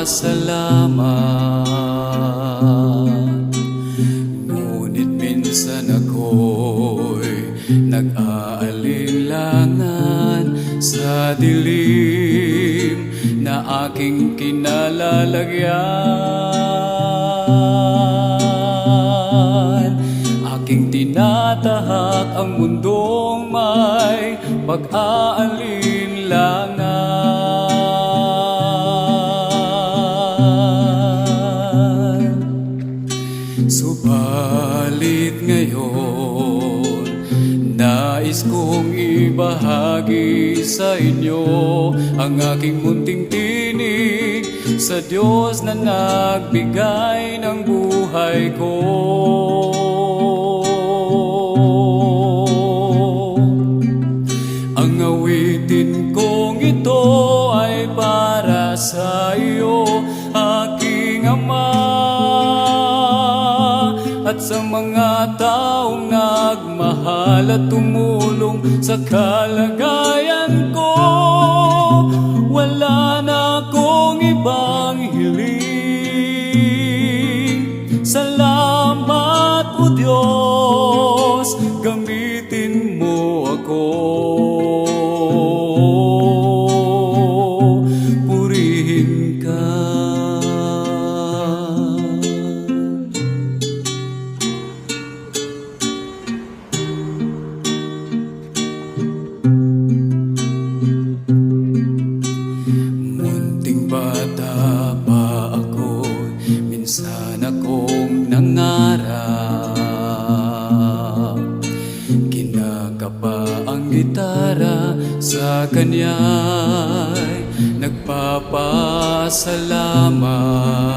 Nagpapasalamat Ngunit minsan ako'y nag-aalinlangan sa dilim na aking kinalalagyan. Aking tinatahak ang mundong may pag-aalinlangan. Subalit ngayon Nais kong ibahagi sa inyo Ang aking munting tinig Sa Diyos na nagbigay ng buhay ko. Ang awitin kong ito ay para sa iyo, At sa mga taong nagmahal at tumulong sa kalagayan ko, wala na akong ibang hiling. Salamat o Diyos, gamitin mo ako. Minsan akong nangarap. Kinakapa ang gitara sa kanya'y nagpapasalamat.